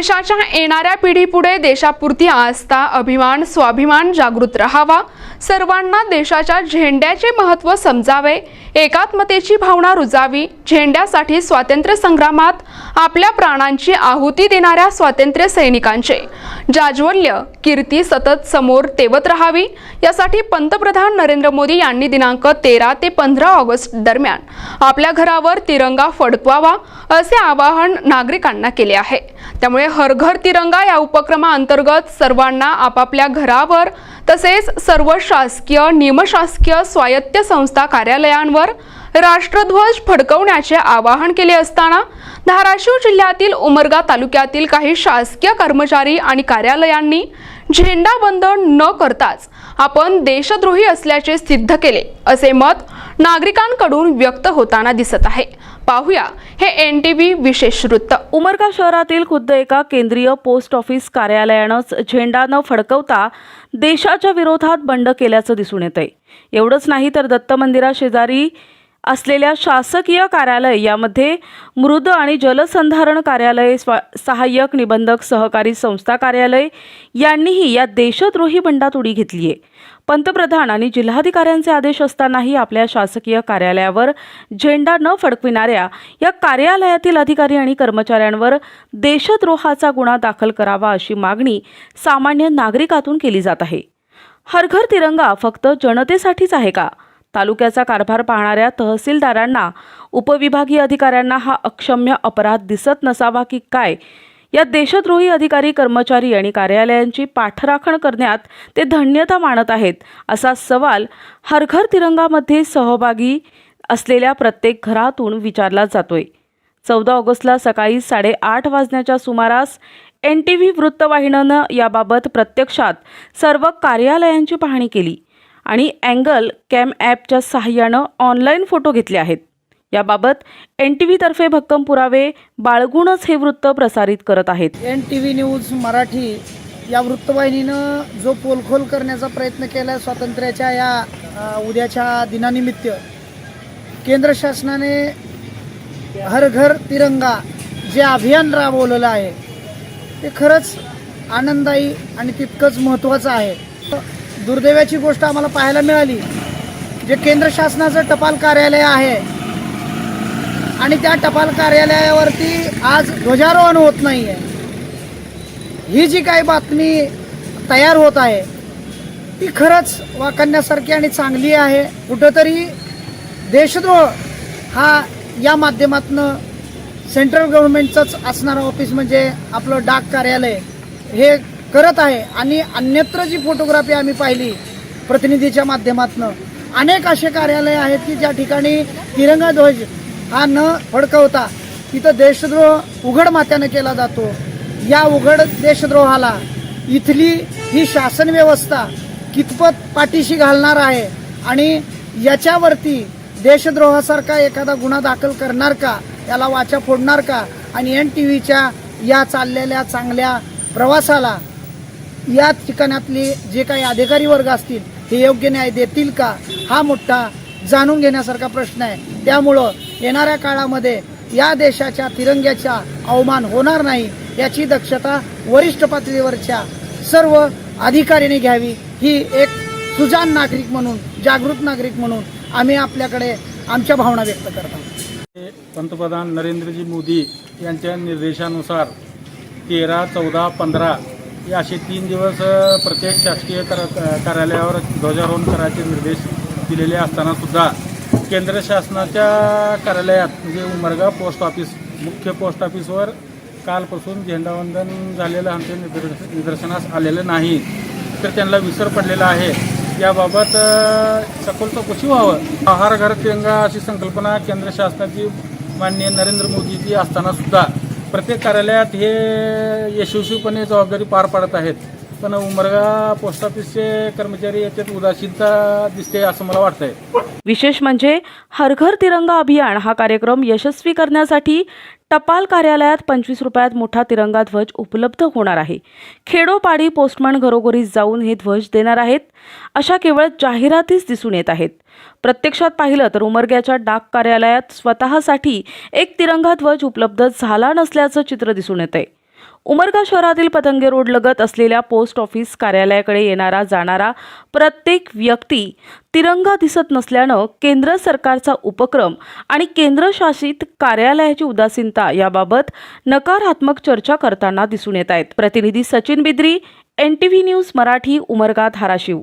देशाच्या येणाऱ्या पिढीपुढे देशापुरती आस्था अभिमान स्वाभिमान जागृत राहावा. सर्वांना देशाच्या झेंड्याचे महत्त्व समजावे. एकात्मतेची भावना रुजावी. झेंड्यासाठी स्वातंत्र्य संग्रामात आपल्या प्राणांची आहुती देणाऱ्या स्वातंत्र्य सैनिकांचे. जाज्वल्य कीर्ती सतत समोर तेवत राहावी. यासाठी पंतप्रधान नरेंद्र मोदी यांनी दिनांक तेरा ते पंधरा ऑगस्ट दरम्यान आपल्या घरावर तिरंगा फडकवावा असे आवाहन नागरिकांना केले आहे. त्यामुळे हर घर तिरंगा या उपक्रमाअंतर्गत सर्वांना आपापल्या घरावर तसेच सर्व शासकीय निमशासकीय स्वायत्त संस्था कार्यालयांवर राष्ट्रध्वज फडकवण्याचे आवाहन केले असताना धाराशिव जिल्ह्यातील उमरगा तालुक्यातील काही शासकीय कर्मचारी आणि कार्यालयांनी झेंडा बंद न करताच आपण देशद्रोही असल्याचे सिद्ध केले असे मत नागरिकांकडून व्यक्त होताना दिसत आहे. पाहूया हे एन टी व्ही विशेष वृत्त. उमरगा शहरातील खुद्द एका केंद्रीय पोस्ट ऑफिस कार्यालयानंच झेंडा न फडकवता देशाच्या विरोधात बंड केल्याचं दिसून येत आहे एवढंच नाही तर दत्त मंदिरा शेजारी असलेल्या शासकीय कार्यालय यामध्ये मृद आणि जलसंधारण कार्यालय स्वा सहाय्यक निबंधक सहकारी संस्था कार्यालय यांनीही या देशद्रोही बंडात उडी घेतली आहे. पंतप्रधान आणि जिल्हाधिकाऱ्यांचे आदेश असतानाही आपल्या शासकीय कार्यालयावर झेंडा न फडकविणाऱ्या या कार्यालयातील अधिकारी आणि कर्मचाऱ्यांवर देशद्रोहाचा गुन्हा दाखल करावा अशी मागणी सामान्य नागरिकातून केली जात आहे. हर घर तिरंगा फक्त जनतेसाठीच आहे का? तालुक्याचा कारभार पाहणाऱ्या तहसीलदारांना उपविभागीय अधिकाऱ्यांना हा अक्षम्य अपराध दिसत नसावा की काय? या देशद्रोही अधिकारी कर्मचारी आणि कार्यालयांची पाठराखण करण्यात ते धन्यता मानत आहेत असा सवाल हर घर तिरंगामध्ये सहभागी असलेल्या प्रत्येक घरातून विचारला जातोय. चौदा ऑगस्टला सकाळी साडेआठ वाजण्याच्या सुमारास एन टी व्ही वृत्तवाहिनीनं याबाबत प्रत्यक्षात सर्व कार्यालयांची पाहणी केली. आणि अँगल कॅम ॲपच्या सहाय्यानं ऑनलाईन फोटो घेतले आहेत. याबाबत एन टी व्हीतर्फे भक्कम पुरावे बाळगूनच हे वृत्त प्रसारित करत आहेत. N T V news Marathi या वृत्तवाहिनीनं जो पोलखोल करण्याचा प्रयत्न केला आहे स्वातंत्र्याच्या या उद्याच्या दिनानिमित्त केंद्र शासनाने हर घर तिरंगा जे अभियान राबवलेलं आहे ते खरंच आनंददायी आणि तितकंच महत्त्वाचं आहे. दुर्दैवाची गोष्ट आम्हाला पाहायला मिळाली जे केंद्र शासनाचं टपाल कार्यालय आहे. आणि त्या टपाल कार्यालयावरती आज ध्वजारोहण होत नाही आहे ही जी काही बातमी तयार होत आहे ती खरंच वाकण्यासारखी आणि चांगली आहे. कुठंतरी देशद्रोह हा या माध्यमातनं सेंट्रल गव्हर्नमेंटचंच असणारं ऑफिस म्हणजे आपलं डाक कार्यालय हे करत आहे आणि अन्यत्र जी फोटोग्राफी आम्ही पाहिली प्रतिनिधीच्या माध्यमातनं अनेक असे कार्यालय आहेत की ज्या ठिकाणी तिरंगा ध्वज हा न फडकवता तिथं देशद्रोह उघड मात्यानं केला जातो. या उघड देशद्रोहाला इथली ही शासन व्यवस्था कितपत पाठीशी घालणार आहे आणि याच्यावरती देशद्रोहासारखा एखादा गुन्हा दाखल करणार का याला वाचा फोडणार का? आणि एन टी व्हीच्या या चाललेल्या चांगल्या प्रवासाला या ठिकाणातले जे काही अधिकारी वर्ग असतील हे योग्य न्याय देतील का? हा मोठा जाणून घेण्यासारखा प्रश्न आहे. त्यामुळं येणाऱ्या काळामध्ये या देशाच्या तिरंग्याचा अवमान होणार नाही याची दक्षता वरिष्ठ पातळीवरच्या सर्व अधिकाऱ्यांनी घ्यावी. ही एक सुजान नागरिक म्हणून जागृत नागरिक म्हणून आम्ही आपल्याकडे आमच्या भावना व्यक्त करतो. पंतप्रधान नरेंद्रजी मोदी यांच्या निर्देशानुसार तेरा चौदा पंधरा की असे तीन दिवस प्रत्येक शासकीय कर कार्यालयावर ध्वजारोहण करायचे निर्देश दिलेले असताना सुद्धा केंद्र शासनाच्या कार्यालयात म्हणजे उमरगा पोस्ट ऑफिस मुख्य पोस्ट ऑफिसवर कालपासून झेंडावंदन झालेलं आमच्या निदर्श निदर्शनास आलेलं नाही. तर त्यांना विसर पडलेला आहे. याबाबत सखोल चौकशी व्हावं. आहार घर तिरंगा अशी संकल्पना केंद्र शासनाची माननीय नरेंद्र मोदीजी असताना सुद्धा प्रत्येक कार्यालयात हे यशस्वीपणे जबाबदारी पार पाडत आहेत. पण उमरगा पोस्ट ऑफिसचे कर्मचारी याच्यात उदासीनता दिसते असं मला वाटतंय. विशेष म्हणजे हर घर तिरंगा अभियान हा कार्यक्रम यशस्वी करण्यासाठी टपाल कार्यालयात पंचवीस रुपयात मोठा तिरंगा ध्वज उपलब्ध होणार आहे. खेडोपाडी पोस्टमन घरोघरी जाऊन हे ध्वज देणार आहेत. अशा केवळ जाहिरातीच दिसून येत आहेत. प्रत्यक्षात पाहिलं तर उमरग्याच्या डाक कार्यालयात स्वतःसाठी एक तिरंगा ध्वज उपलब्ध झाला नसल्याचं चित्र दिसून येत आहे उमरगा शहरातील पतंगे रोड लगत असलेल्या पोस्ट ऑफिस कार्यालयाकडे येणारा जाणारा प्रत्येक व्यक्ती तिरंगा दिसत नसल्यानं केंद्र सरकारचा उपक्रम आणि केंद्रशासित कार्यालयाची उदासीनता याबाबत नकारात्मक चर्चा करताना दिसून येत आहेत. प्रतिनिधी Sachin Bidri N T V news Marathi Umarga Dharashiv.